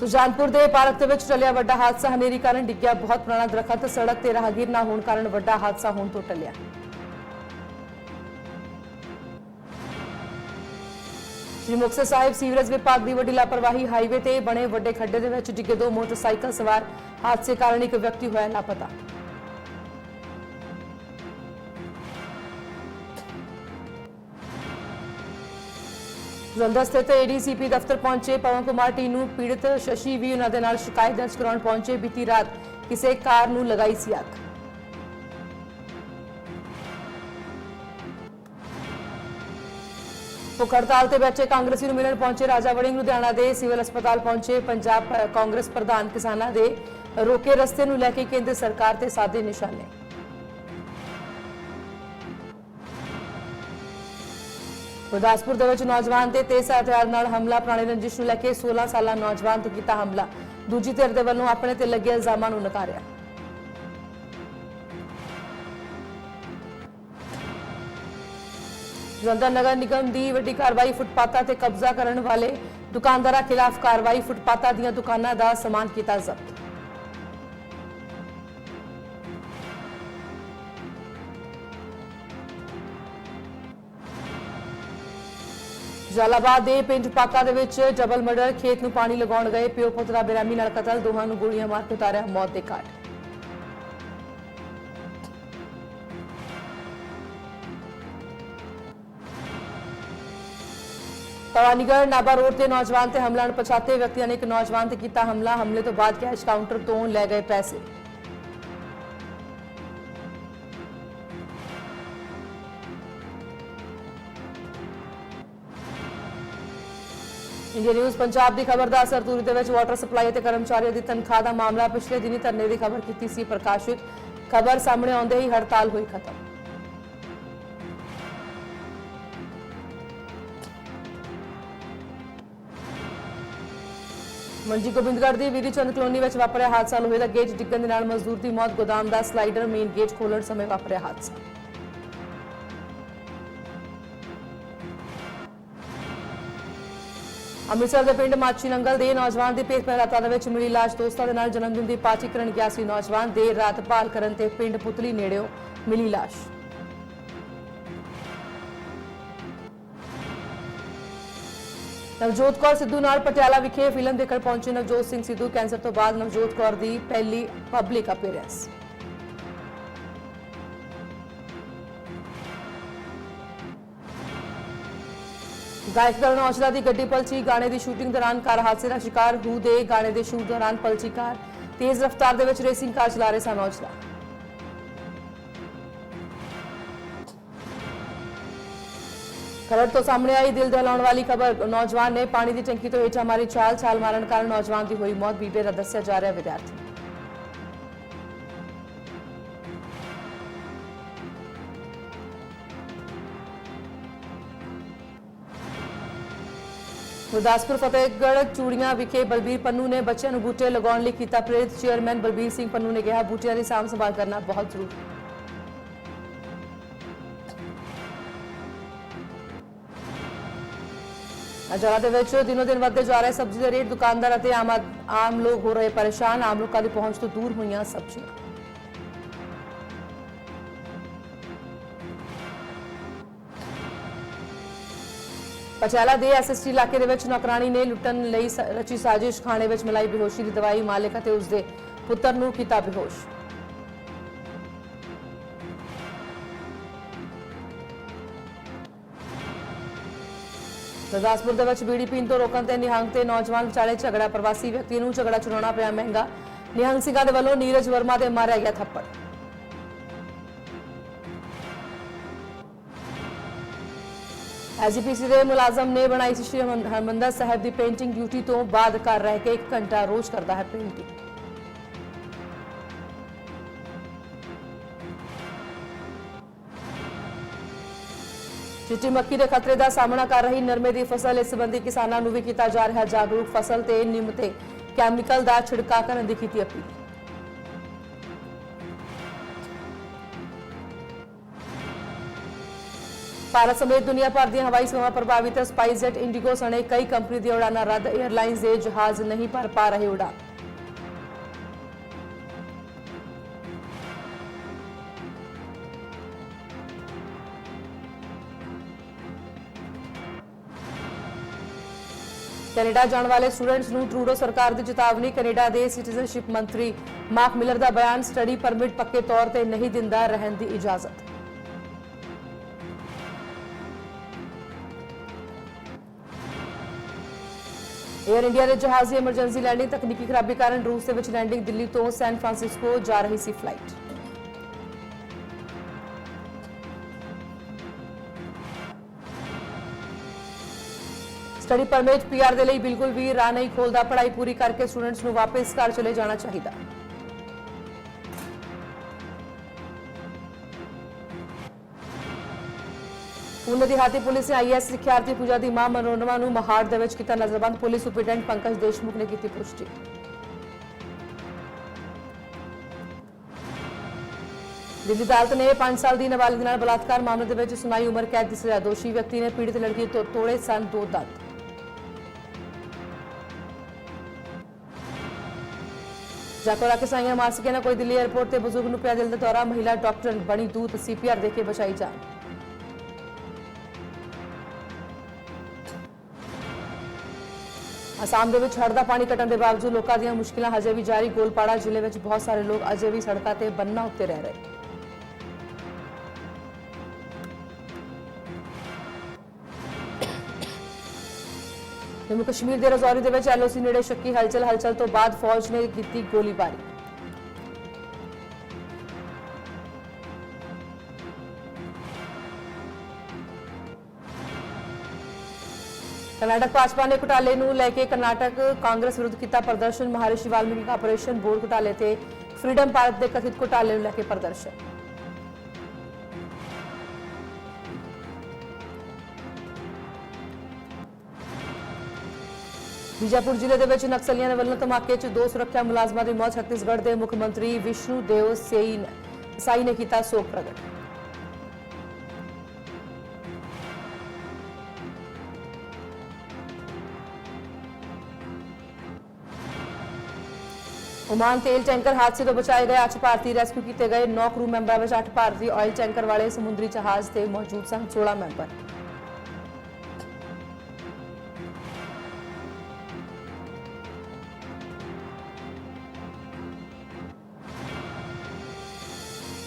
ਸੁਜਾਨਪੁਰ ਦੇ ਪਾਰਕ ਦੇ ਵਿੱਚ ਟਲਿਆ ਵੱਡਾ ਹਾਦਸਾ। ਹਨੇਰੀ ਕਾਰਨ ਡਿੱਗਿਆ ਬਹੁਤ ਪੁਰਾਣਾ ਦਰਖਤ। ਸੜਕ ਤੇ ਰਾਹਗੀਰ ਨਾ ਹੋਣ ਕਾਰਨ ਵੱਡਾ ਹਾਦਸਾ ਹੋਣ ਤੋਂ ਟਲਿਆ। ਸ਼੍ਰੀ ਮੁਕਤਸਰ ਸਾਹਿਬ ਸੀਵਰੇਜ ਵਿਭਾਗ ਦੀ ਵੱਡੀ ਲਾਪਰਵਾਹੀ ਹਾਈਵੇ ਤੇ ਬਣੇ ਵੱਡੇ ਖੱਡੇ ਦੇ ਵਿੱਚ ਡਿੱਗੇ ਦੋ ਮੋਟਰਸਾਈਕਲ ਸਵਾਰ। ਹਾਦਸੇ ਕਾਰਨ ਇੱਕ ਵਿਅਕਤੀ ਹੋਇਆ ਲਾਪਤਾ ਜਲੰਧਰ ਸਥਿਤ ਏਡੀਸੀਪੀ ਦਫ਼ਤਰ ਪਹੁੰਚੇ ਪਵਨ ਕੁਮਾਰ ਟੀ ਨੂੰ ਪੀੜਤ ਸ਼ਸ਼ੀ ਵੀ ਉਹਨਾਂ ਦੇ ਨਾਲ ਸ਼ਿਕਾਇਤ ਦਰਜ ਕਰਾਉਣ ਪਹੁੰਚੇ ਬੀਤੀ ਰਾਤ। ਕਿਸੇ ਕਾਰ ਨੂੰ ਲਗਾਈ ਸੀ ਅੱਗ। ਭੁੱਖ ਹੜਤਾਲ ਤੇ ਬੈਠੇ ਕਾਂਗਰਸੀ ਨੂੰ ਮਿਲਣ ਪਹੁੰਚੇ ਰਾਜਾ ਵੜਿੰਗ ਲੁਧਿਆਣਾ ਦੇ ਸਿਵਲ ਹਸਪਤਾਲ ਪਹੁੰਚੇ ਪੰਜਾਬ ਕਾਂਗਰਸ ਪ੍ਰਧਾਨ ਕਿਸਾਨਾਂ ਦੇ ਰੋਕੇ ਰਸਤੇ ਨੂੰ ਲੈ ਕੇ ਕੇਂਦਰ ਸਰਕਾਰ ਤੇ ਸਾਦੇ ਨਿਸ਼ਾਨੇ। ਗੁਰਦਾਸਪੁਰ ਦੇ ਵਿੱਚ ਨੌਜਵਾਨ ਤੇ ਤੇਜ਼ ਹਥਿਆਰ ਨਾਲ ਹਮਲਾ। ਪੁਰਾਣੇ ਰੰਜਿਸ਼ ਨੂੰ ਲੈ ਕੇ 16 ਸਾਲਾ ਨੌਜਵਾਨ ਤੇ ਕੀਤਾ ਹਮਲਾ। ਦੂਜੀ ਧਿਰ ਦੇ ਵੱਲੋਂ ਆਪਣੇ ਤੇ ਲੱਗੇ ਇਲਜ਼ਾਮਾਂ ਨੂੰ ਨਕਾਰਿਆ। ਜਲੰਧਰ ਨਗਰ ਨਿਗਮ ਦੀ ਵੱਡੀ ਕਾਰਵਾਈ ਫੁੱਟਪਾਥਾਂ ਤੇ ਕਬਜ਼ਾ ਕਰਨ ਵਾਲੇ ਦੁਕਾਨਦਾਰਾਂ ਖਿਲਾਫ ਕਾਰਵਾਈ ਫੁੱਟਪਾਥਾਂ ਦੀਆਂ ਦੁਕਾਨਾਂ ਦਾ ਸਮਾਨ ਕੀਤਾ ਜ਼ਬਤ। ਜਲਾਲਾਬਾਦ ਦੇ ਪਿੰਡ ਪਾਕਾ ਦੇ ਵਿੱਚ ਡਬਲ ਮਰਡਰ, ਖੇਤ ਨੂੰ ਪਾਣੀ ਲਗਾਉਣ ਗਏ ਪਿਓ ਪੁੱਤ ਦਾ ਬੇਰਹਿਮੀ ਨਾਲ ਕਤਲ, ਦੋਹਾਂ ਨੂੰ ਗੋਲੀਆਂ ਮਾਰ ਕੇ ਉਤਾਰਿਆ ਮੌਤ ਦੇ ਘਾਟ। ਭਵਾਨੀਗੜ੍ਹ ਨਾਭਾ ਰੋਡ ਤੇ ਨੌਜਵਾਨ ਤੇ ਹਮਲਾ ਪਛਾਤੇ ਵਿਅਕਤੀਆਂ ਨੇ ਇੱਕ ਨੌਜਵਾਨ ਤੇ ਕੀਤਾ ਹਮਲਾ। ਹਮਲੇ ਤੋਂ ਬਾਅਦ ਕੈਸ਼ ਕਾਊਂਟਰ ਤੋਂ ਲੈ ਗਏ ਪੈਸੇ। ਇੰਡੀਆ ਨਿਊਜ਼ ਪੰਜਾਬ ਦੀ ਖਬਰ ਦਾ ਅਸਰ ਤੂਰੀ ਦੇ ਵਿੱਚ ਵਾਟਰ ਸਪਲਾਈ ਅਤੇ ਕਰਮਚਾਰੀਆਂ ਦੀ ਤਨਖਾਹ ਦਾ ਮਾਮਲਾ ਪਿਛਲੇ ਦਿਨੀ ਧਰਨੇ ਦੀ ਖਬਰ ਕੀਤੀ ਸੀ ਪ੍ਰਕਾਸ਼ਿਤ। ਖਬਰ ਸਾਹਮਣੇ ਆਉਂਦੇ ਹੀ ਹੜਤਾਲ ਹੋਈ ਖਤਮ। ਮੰਜੀ ਗੋਬਿੰਦਗੜ੍ਹ ਦੀ ਵੀਰੀ ਚੰਦ ਕਲੋਨੀ ਵਿੱਚ ਵਾਪਰਿਆ ਹਾਦਸਾ। ਲੋਹੇ ਦਾ ਗੇਟ ਡਿੱਗਣ ਦੇ ਨਾਲ ਮਜ਼ਦੂਰ ਦੀ ਮੌਤ। ਗੋਦਾਮ ਦਾ ਸਲਾਈਡਰ ਮੇਨ ਗੇਟ ਖੋਲਣ ਸਮੇਂ ਵਾਪਰਿਆ ਹਾਦਸਾ। ਅੰਮ੍ਰਿਤਸਰ ਦੇ ਪਿੰਡ ਮਾਚੀ ਨੰਗਲ ਦੇ ਨੌਜਵਾਨ ਦੀ ਭੇਤ ਪਹਿਰਾਤਾ ਦੇ ਵਿੱਚ ਮਿਲੀ ਲਾਸ਼। ਦੋਸਤਾਂ ਦੇ ਨਾਲ ਜਨਮ ਦਿਨ ਦੀ ਪਾਰਟੀ ਕਰਨ ਗਿਆ ਸੀ ਨੌਜਵਾਨ। ਦੇਰ ਰਾਤ ਭਾਲ ਕਰਨ ਤੇ ਪਿੰਡ ਪੁਤਲੀ ਨੇੜਿਓ ਮਿਲੀ ਲਾਸ਼। ਨਵਜੋਤ ਕੌਰ ਸਿੱਧੂ ਨਾਲ ਪਟਿਆਲਾ ਵਿਖੇ ਫਿਲਮ ਦੇਖਣ ਪਹੁੰਚੇ ਨਵਜੋਤ ਸਿੰਘ ਸਿੱਧੂ। ਕੈਂਸਰ ਤੋਂ ਬਾਅਦ ਨਵਜੋਤ ਕੌਰ ਦੀ ਪਹਿਲੀ ਪਬਲਿਕ ਅਪੀਅਰੈਂਸ ਗਾਇਕ ਕਰਨ ਔਜਲਾ ਦੀ ਗੱਡੀ ਪਲਚੀ ਗਾਣੇ ਦੀ ਸ਼ੂਟਿੰਗ ਦੌਰਾਨ ਕਾਰ ਹਾਦਸੇ ਦਾ ਸ਼ਿਕਾਰ ਹੂ ਦੇ ਗਾਣੇ ਦੇ ਸ਼ੂਟ ਦੌਰਾਨ ਪਲਚੀ ਕਾਰ ਤੇਜ਼ ਰਫ਼ਤਾਰ ਦੇ ਵਿੱਚ ਰੇਸਿੰਗ ਕਾਰ ਚਲਾ ਰਹੇ ਸਨ ਔਜਲਾ ਖਰੜ ਤੋਂ ਸਾਹਮਣੇ ਆਈ ਦਿਲ ਦਹਿਲਾਉਣ ਵਾਲੀ ਖਬਰ, ਨੌਜਵਾਨ ਨੇ ਪਾਣੀ ਦੀ ਟੈਂਕੀ ਤੋਂ ਹੇਠਾਂ ਮਾਰੀ ਛਾਲ ਛਾਲ ਮਾਰਨ ਕਾਰਨ ਨੌਜਵਾਨ ਦੀ ਹੋਈ ਮੌਤ, ਬੀਬੇ ਦਾ ਦੱਸਿਆ ਜਾ ਰਿਹਾ ਵਿਦਿਆਰਥੀ। ਗੁਰਦਾਸਪੁਰ ਫਤਿਹਗੜ੍ਹ ਚੂੜੀਆਂ ਵਿਖੇ ਬਲਬੀਰ ਪੰਨੂ ਨੇ ਬੱਚਿਆਂ ਨੂੰ ਬੂਟੇ ਲਗਾਉਣ ਲਈ ਕੀਤਾ ਪ੍ਰੇਰਿਤ ਚੇਅਰਮੈਨ ਬਲਬੀਰ ਸਿੰਘ ਪੰਨੂ ਨੇ ਕਿਹਾ, ਬੂਟਿਆਂ ਦੀ ਸਾਂਭ ਸੰਭਾਲ ਕਰਨਾ ਬਹੁਤ ਜ਼ਰੂਰੀ ਹੈ। ਅਜਾਰਾ ਦੇ ਵਿੱਚ ਦਿਨੋ ਦਿਨ ਵੱਧਦੇ ਜਾ ਰਹੇ ਸਬਜ਼ੀ ਦੇ ਰੇਟ, ਦੁਕਾਨਦਾਰ ਅਤੇ ਆਮ ਆਮ ਲੋਕ ਹੋ ਰਹੇ ਪਰੇਸ਼ਾਨ। ਆਮ ਲੋਕਾਂ ਦੀ ਪਹੁੰਚ ਤੋਂ ਦੂਰ ਹੋਈਆਂ ਸਬਜ਼ੀਆਂ। ਪਟਿਆਲਾ ਦੇ ਐਸਐਸਟੀ ਇਲਾਕੇ ਦੇ ਵਿੱਚ ਨੌਕਰਾਨੀ ਨੇ ਲੁੱਟਣ ਲਈ ਰਚੀ ਸਾਜ਼ਿਸ਼, ਖਾਣੇ ਵਿੱਚ ਮਿਲਾਈ ਬੇਹੋਸ਼ੀ ਦੀ ਦਵਾਈ, ਮਾਲਕ ਅਤੇ ਉਸਦੇ ਪੁੱਤਰ ਨੂੰ ਕੀਤਾ ਬੇਹੋਸ਼। ਗੁਰਦਾਸਪੁਰ ਦੇ ਵਿੱਚ ਬੀੜੀ ਪੀਣ ਤੋਂ ਰੋਕਣ ਤੇ ਨਿਹੰਗ ਤੇ ਨੌਜਵਾਨ ਵਿਚਾਲੇ ਝਗੜਾ, ਪ੍ਰਵਾਸੀ ਵਿਅਕਤੀ ਨੂੰ ਝਗੜਾ ਚੁਣਾਉਣਾ ਪਿਆ ਮਹਿੰਗਾ। ਨਿਹੰਗ ਸਿੰਘਾਂ ਦੇ ਵੱਲੋਂ ਨੀਰਜ ਵਰਮਾ ਦੇ ਮਾਰਿਆ ਗਿਆ ਥੱਪੜ। ਐਜੀਪੀਸੀ ਦੇ ਮੁਲਾਜ਼ਮ ਨੇ ਬਣਾਈ ਸੀ ਸ਼੍ਰੀ ਹਰਿਮੰ- ਹਰਿਮੰਦਰ ਸਾਹਿਬ ਦੀ ਪੇਂਟਿੰਗ ਡਿਊਟੀ ਤੋਂ ਬਾਅਦ ਕਰ ਰਹਿ ਕੇ 1 ਘੰਟਾ ਰੋਜ਼ ਕਰਦਾ ਹੈ ਪੇਂਟਿੰਗ। ਚਿੱਟੀ ਮੱਕੀ ਦੇ ਖਤਰੇ ਦਾ ਸਾਹਮਣਾ ਕਰ ਰਹੀ ਨਰਮੇ ਦੀ ਫਸਲ, ਇਸ ਸੰਬੰਧੀ ਕਿਸਾਨਾਂ ਨੂੰ ਵੀ ਕੀਤਾ ਜਾ ਰਿਹਾ ਜਾਗਰੂਕ। ਫਸਲ ਤੇ ਨਿੰਮ ਤੇ ਕੈਮੀਕਲ ਦਾ ਛਿੜਕਾਅ ਕਰਨ ਦੀ ਕੀਤੀ ਅਪੀਲ। ਭਾਰਤ ਸਮੇਤ ਦੁਨੀਆ ਭਰ ਦੀਆਂ ਹਵਾਈ ਸੇਵਾਵਾਂ ਪ੍ਰਭਾਵਿਤ ਹੈ। ਸਪਾਈਸਜੈਟ, ਇੰਡੀਗੋ ਸਣੇ ਕਈ ਕੰਪਨੀ ਦੀਆਂ ਉਡਾਨਾਂ ਰੱਦ। 에ਅਰਲਾਈਨਸ ਦੇ ਜਹਾਜ਼ ਨਹੀਂ ਭਰ ਪਾ ਰਹੇ ਉਡਾਨ ਕੈਨੇਡਾ ਜਾਣ ਵਾਲੇ ਸਟੂਡੈਂਟਸ ਨੂੰ ਟਰੂਡੋ ਸਰਕਾਰ ਦੀ ਚੇਤਾਵਨੀ। ਕੈਨੇਡਾ ਦੇ ਸਿਟੀਜ਼ਨਸ਼ਿਪ ਮੰਤਰੀ ਮਾਰਕ ਮਿਲਰ ਦਾ ਬਿਆਨ ਸਟੱਡੀ ਪਰਮਿਟ ਪੱਕੇ ਤੌਰ ਤੇ ਨਹੀਂ ਦਿੰਦਾ ਰਹਿਣ ਦੀ ਇਜਾਜ਼ਤ। 에ਅਰ ਇੰਡੀਆ ਦੇ ਜਹਾਜ਼ ਦੀ ਐਮਰਜੈਂਸੀ ਲੈਂਡਿੰਗ ਤਕਨੀਕੀ ਖਰਾਬੀ ਕਾਰਨ ਰੂਸ ਦੇ ਵਿੱਚ ਲੈਂਡਿੰਗ ਦਿੱਲੀ ਤੋਂ ਸੈਨ ਫਰਾਂਸਿਸਕੋ ਜਾ ਰਹੀ ਸੀ ਫਲਾਈਟ ਸਟੱਡੀ ਪਰਮਿਟ ਪੀਆਰ ਦੇ ਲਈ ਬਿਲਕੁਲ ਵੀ ਰਾਹ ਨਹੀਂ ਖੋਲਦਾ। ਪੜ੍ਹਾਈ ਪੂਰੀ ਕਰਕੇ ਸਟੂਡੈਂਟਸ ਨੂੰ ਵਾਪਸ ਘਰ ਚਲੇ ਜਾਣਾ ਚਾਹੀਦਾ। ਪੂਨੇ ਦਿਹਾਤੀ ਪੁਲਿਸ ਨੇ ਆਈਐਸ ਸਿੱਖਿਆਰਥੀ ਪੂਜਾ ਦੀ ਮਾਂ ਮਨੋਰਮਾ ਨੂੰ ਮਹਾੜ ਦੇ ਵਿੱਚ ਕੀਤਾ ਨਜ਼ਰਬੰਦ। ਪੁਲਿਸ ਸੁਪਰਡੈਂਟ ਪੰਕਜ ਦੇਸ਼ਮੁਖ ਨੇ ਕੀਤੀ ਪੁਸ਼ਟੀ। ਦਿੱਲੀ ਅਦਾਲਤ ਨੇ 5 ਸਾਲ ਦੀ ਨਾਬਾਲਿਗ ਨਾਲ ਬਲਾਤਕਾਰ ਮਾਮਲੇ ਦੇ ਵਿੱਚ ਸੁਣਾਈ ਉਮਰ ਕੈਦ ਦੀ ਸਜ਼ਾ। ਦੋਸ਼ੀ ਵਿਅਕਤੀ ਨੇ ਪੀੜਤ ਲੜਕੀ ਤੋਂ ਤੋੜੇ ਸਨ ਦੋ ਦੰਦ। ਜਾਕੋਰਾ ਕੇ ਸਾਈਆਂ ਮਾਸਿਕੇ ਨੇ ਕੋਈ ਦਿੱਲੀ 에ਅਰਪੋਰਟ ਤੇ ਬਜ਼ੁਰਗ ਨੂੰ ਪਿਆ ਦਿਲ ਦਾ ਦੌਰਾ, ਮਹਿਲਾ ਡਾਕਟਰ ਬਣੀ ਦੂਤ, ਸੀਪੀਆਰ ਦੇ ਕੇ ਬਚਾਈ ਜਾਨ। ਅਸਾਮ ਦੇ ਵਿੱਚ ਹੜ ਦਾ ਪਾਣੀ ਘਟਣ ਦੇ ਬਾਵਜੂਦ ਲੋਕਾਂ ਦੀਆਂ ਮੁਸ਼ਕਿਲਾਂ ਹਜੇ ਵੀ ਜਾਰੀ। ਗੋਲਪਾੜਾ ਜ਼ਿਲ੍ਹੇ ਵਿੱਚ ਬਹੁਤ ਸਾਰੇ ਲੋਕ ਅਜੇ ਵੀ ਸੜਕਾਂ ਤੇ ਬੰਨਾਂ ਉੱਤੇ ਰਹਿ ਰਹੇ। ਜੰਮੂ ਕਸ਼ਮੀਰ ਦੇ ਰਜ਼ੌਰੀ ਦੇ ਵਿੱਚ ਐਲਓਸੀ ਨੇੜੇ ਸ਼ੱਕੀ ਹਲਚਲ। ਹਲਚਲ ਤੋਂ ਬਾਅਦ ਫੌਜ ਨੇ ਕੀਤੀ ਗੋਲੀਬਾਰੀ। ਕਰਨਾਟਕ ਭਾਜਪਾ ਨੇ ਘੁਟਾਲੇ ਨੂੰ ਲੈ ਕੇ ਕਰਨਾਟਕ ਕਾਂਗਰਸ ਵਿਰੁੱਧ ਕੀਤਾ ਪ੍ਰਦਰਸ਼ਨ। ਮਹਾਰਿਸ਼ੀ ਵਾਲਮੀਕੀ ਕਾਰਪੋਰੇਸ਼ਨ ਬੋਰਡ ਘੁਟਾਲੇ ਤੇ ਫਰੀडम ਪਾਰਕ ਦੇ ਕਥਿਤ ਘੁਟਾਲੇ ਨੂੰ ਲੈ ਕੇ ਪ੍ਰਦਰਸ਼ਨ। ਬੀਜਾਪੁਰ ਜ਼ਿਲ੍ਹੇ ਦੇ ਵਿੱਚ ਨਕਸਲੀਆਂ ਦੇ ਵੱਲੋਂ ਧਮਾਕੇ 'ਚ ਦੋ ਸੁਰੱਖਿਆ ਮੁਲਾਜ਼ਮਾਂ ਦੀ ਮੌਤ। ਛੱਤੀਸਗੜ੍ਹ ਦੇ ਮੁੱਖ ਮੰਤਰੀ ਵਿਸ਼ਨੂੰ ਦੇਵ ਸੇਈ ਨੇ ਸਾਈ ਨੇ ਕੀਤਾ ਸੋਗ ਪ੍ਰਗਟ। ਉਮਾਨ ਤੇਲ ਟੈਂਕਰ ਹਾਦਸੇ ਤੋਂ ਬਚਾਏ ਗਏ ਅੱਠ ਭਾਰਤੀ ਰੈਸਕਿਊ ਕੀਤੇ ਗਏ। 9 ਕਰੂ ਮੈਂਬਰਾਂ ਵਿੱਚ 8 ਭਾਰਤੀ ਆਇਲ ਟੈਂਕਰ ਵਾਲੇ ਸਮੁੰਦਰੀ ਜਹਾਜ਼ ਤੇ ਮੌਜੂਦ ਸਨ 16 ਮੈਂਬਰ।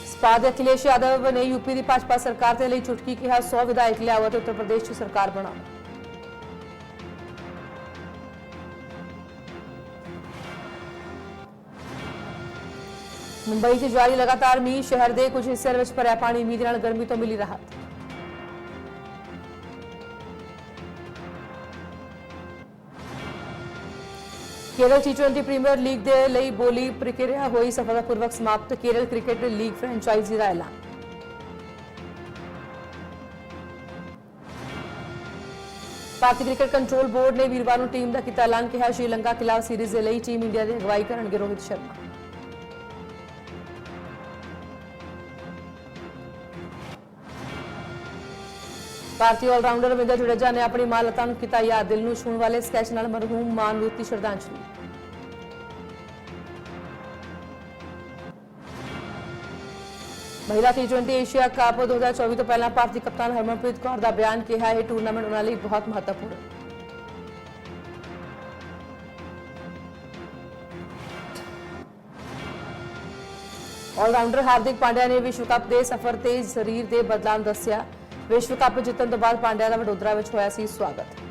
ਸਪਾ ਅਖਿਲੇਸ਼ ਯਾਦਵ ਨੇ ਯੂਪੀ ਦੀ ਭਾਜਪਾ ਸਰਕਾਰ ਦੇ ਲਈ ਚੁਟਕੀ ਕਿਹਾ 100 ਵਿਧਾਇਕ ਲਿਆਓ ਤੇ ਉੱਤਰ ਪ੍ਰਦੇਸ਼ 'ਚ ਸਰਕਾਰ ਬਣਾਓ। ਮੁੰਬਈ 'ਚ ਜਾਰੀ ਲਗਾਤਾਰ ਮੀਂਹ, ਸ਼ਹਿਰ ਦੇ ਕੁਝ ਹਿੱਸਿਆਂ ਵਿੱਚ ਭਰਿਆ ਪਾਣੀ, ਮੀਂਹ ਦੇ ਨਾਲ ਗਰਮੀ ਤੋਂ ਮਿਲੀ ਰਾਹਤ। ਕੇਰਲ ਟੀ20 ਪ੍ਰੀਮੀਅਰ ਲੀਗ ਦੇ ਲਈ ਬੋਲੀ ਪ੍ਰਕਿਰਿਆ ਹੋਈ ਸਫਲਤਾਪੂਰਵਕ ਸਮਾਪਤ, ਕੇਰਲ ਕ੍ਰਿਕਟ ਲੀਗ ਫਰੈਂਚਾਈਜ਼ੀ ਦਾ ਐਲਾਨ। ਭਾਰਤੀ ਕ੍ਰਿਕਟ ਕੰਟਰੋਲ ਬੋਰਡ ਨੇ ਵੀਰਵਾਰ ਨੂੰ ਟੀਮ ਦਾ ਕੀਤਾ ਐਲਾਨ, ਕਿਹਾ, ਸ਼੍ਰੀਲੰਕਾ ਖਿਲਾਫ ਸੀਰੀਜ਼ ਦੇ ਲਈ ਟੀਮ ਇੰਡੀਆ ਦੀ ਅਗਵਾਈ ਕਰਨਗੇ ਰੋਹਿਤ ਸ਼ਰਮਾ। ਭਾਰਤੀ ਆਲਰਾਊਂਡਰ ਰਵਿੰਦਰ ਜੁੜੇਜਾ ਨੇ ਆਪਣੀ ਮਾਂ ਲਤਾ ਨੂੰ ਕੀਤਾ ਯਾਦ। ਦਿਲ ਨੂੰ ਛੂਣ ਵਾਲੇ ਸਕੈਚ ਨਾਲ ਮਰਹੂਮ ਮਾਂ ਨੂੰ ਦਿੱਤੀ ਸ਼ਰਧਾਂਜਲੀ। ਮਹਿਲਾ ਟੀ20 ਏਸ਼ੀਆ ਕੱਪ 2024 ਤੋਂ ਪਹਿਲਾਂ ਭਾਰਤੀ ਕਪਤਾਨ ਹਰਮਨਪ੍ਰੀਤ ਕੌਰ ਦਾ ਬਿਆਨ ਕਿਹਾ ਇਹ ਟੂਰਨਾਮੈਂਟ ਉਹਨਾਂ ਲਈ ਬਹੁਤ ਮਹੱਤਵਪੂਰਨ। ਹੈ ਆਲਰਾਊਂਡਰ ਹਾਰਦਿਕ ਪਾਂਡਿਆ ਨੇ ਵਿਸ਼ਵ ਕੱਪ ਦੇ ਸਫ਼ਰ ਤੇ ਸਰੀਰ ਦੇ ਬਦਲਾਅ ਦੱਸਿਆ। ਵਿਸ਼ਵ ਕੱਪ ਜਿੱਤਣ ਤੋਂ ਬਾਅਦ ਪਾਂਡਿਆ ਦਾ ਵਡੋਦਰਾ ਵਿੱਚ ਹੋਇਆ ਸੀ ਸਵਾਗਤ।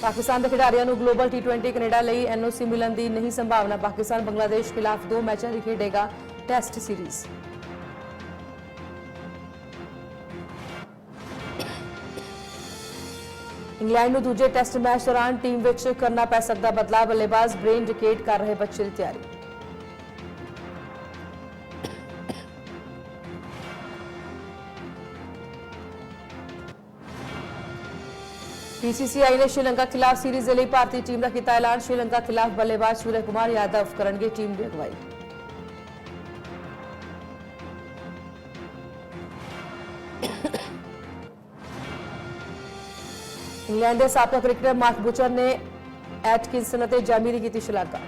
ਪਾਕਿਸਤਾਨ ਦੇ ਖਿਡਾਰੀਆਂ ਨੂੰ ਗਲੋਬਲ ਟੀ20 ਕੈਨੇਡਾ ਲਈ ਐਨਓਸੀ ਮਿਲਣ ਦੀ ਨਹੀਂ ਸੰਭਾਵਨਾ। ਪਾਕਿਸਤਾਨ ਬੰਗਲਾਦੇਸ਼ ਖਿਲਾਫ ਦੋ ਮੈਚਾਂ ਦੀ ਖੇਡੇਗਾ ਟੈਸਟ ਸੀਰੀਜ਼ ਇੰਗਲੈਂਡ ਨੂੰ ਦੂਜੇ ਟੈਸਟ ਮੈਚ ਦੌਰਾਨ ਟੀਮ ਵਿੱਚ ਕਰਨਾ ਪੈ ਸਕਦਾ ਬਦਲਾਅ। ਬੱਲੇਬਾਜ਼ ਬ੍ਰੇਨ ਡਿਕੇਟ ਕਰ ਰਹੇ ਬੱਚੇ ਦੀ ਤਿਆਰੀ। ਪੀਸੀਸੀਆਈ ਨੇ ਸ਼੍ਰੀਲੰਕਾ ਖਿਲਾਫ ਸੀਰੀਜ਼ ਲਈ ਭਾਰਤੀ ਟੀਮ ਦਾ ਕੀਤਾ ਐਲਾਨ। ਸ਼੍ਰੀਲੰਕਾ ਖਿਲਾਫ ਬੱਲੇਬਾਜ਼ ਸੂਰਜ ਕੁਮਾਰ ਯਾਦਵ ਕਰਨਗੇ ਟੀਮ ਦੀ ਅਗਵਾਈ। ਇੰਗਲੈਂਡ ਦੇ ਸਾਬਕਾ ਕ੍ਰਿਕਟਰ ਮਾਰਕ ਬੁਚਰ ਨੇ ਐਟਕਿਨਸਨ ਅਤੇ ਜਾਮੀ ਦੀ ਕੀਤੀ ਸ਼ਲਾਘਾ।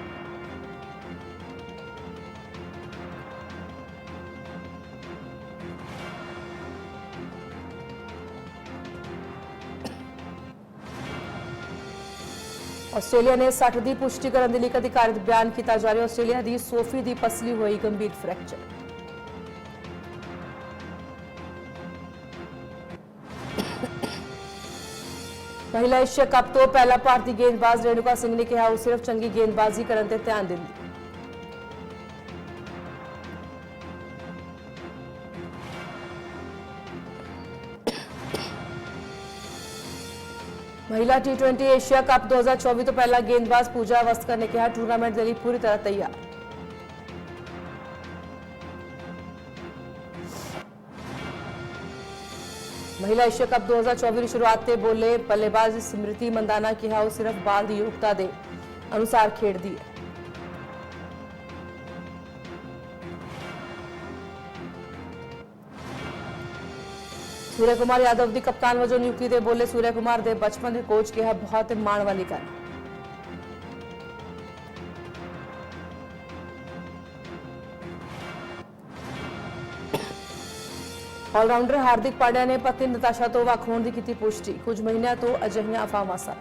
ਆਸਟ੍ਰੇਲੀਆ ਨੇ 60 ਦੀ ਪੁਸ਼ਟੀ ਕਰਨ ਦੇ ਲਈ ਇੱਕ ਅਧਿਕਾਰਿਤ ਬਿਆਨ ਕੀਤਾ ਜਾ ਰਿਹਾ ਆਸਟ੍ਰੇਲੀਆ ਦੀ ਸੋਫੀ ਦੀ ਪਸਲੀ ਹੋਈ ਗੰਭੀਰ ਫ੍ਰੈਕਚਰ। ਮਹਿਲਾ ਏਸ਼ੀਆ ਕੱਪ ਤੋਂ ਪਹਿਲਾ ਭਾਰਤੀ ਗੇਂਦਬਾਜ਼ ਰੇਣੂਕਾ ਸਿੰਘ ਨੇ ਕਿਹਾ, ਉਹ ਸਿਰਫ ਚੰਗੀ ਗੇਂਦਬਾਜ਼ੀ ਕਰਨ ਤੇ ਧਿਆਨ ਦਿੰਦੀ। ਮਹਿਲਾ ਟੀ20 ਏਸ਼ੀਆ ਕੱਪ 2024 ਤੋਂ ਪਹਿਲਾਂ ਗੇਂਦਬਾਜ਼ ਪੂਜਾ ਅਵਸਥਕਰ ਨੇ ਕਿਹਾ ਟੂਰਨਾਮੈਂਟ ਦੇ ਲਈ ਪੂਰੀ ਤਰ੍ਹਾਂ ਤਿਆਰ ਮਹਿਲਾ ਏਸ਼ੀਆ ਕੱਪ 2024 ਦੀ ਸ਼ੁਰੂਆਤ ਤੇ ਬੋਲੇ ਬੱਲੇਬਾਜ਼ ਸਮ੍ਰਿਤੀ ਮੰਦਾਨਾ ਕਿਹਾ ਉਹ ਸਿਰਫ ਬਾਲ ਦੀ ਯੋਗਤਾ ਦੇ ਅਨੁਸਾਰ ਖੇਡਦੀ ਹੈ ਸੂਰਜ ਕੁਮਾਰ ਯਾਦਵ ਦੀ ਕਪਤਾਨ ਵਜੋਂ ਨਿਯੁਕਤੀ ਦੇ ਬੋਲੇ ਸੂਰਜ ਕੁਮਾਰ ਦੇ ਬਚਪਨ ਦੇ ਕੋਚ ਕਿਹਾ ਬਹੁਤ ਮਾਣ ਵਾਲੀ ਗੱਲ। ਆਲਰਾਊਂਡਰ ਹਾਰਦਿਕ ਪਾਂਡਿਆ ਨੇ ਪਤਨੀ ਨਤਾਸ਼ਾ ਤੋਂ ਵੱਖ ਹੋਣ ਦੀ ਕੀਤੀ ਪੁਸ਼ਟੀ। ਕੁਝ ਮਹੀਨਿਆਂ ਤੋਂ ਅਜਿਹੀਆਂ ਅਫਵਾਹਾਂ ਸਨ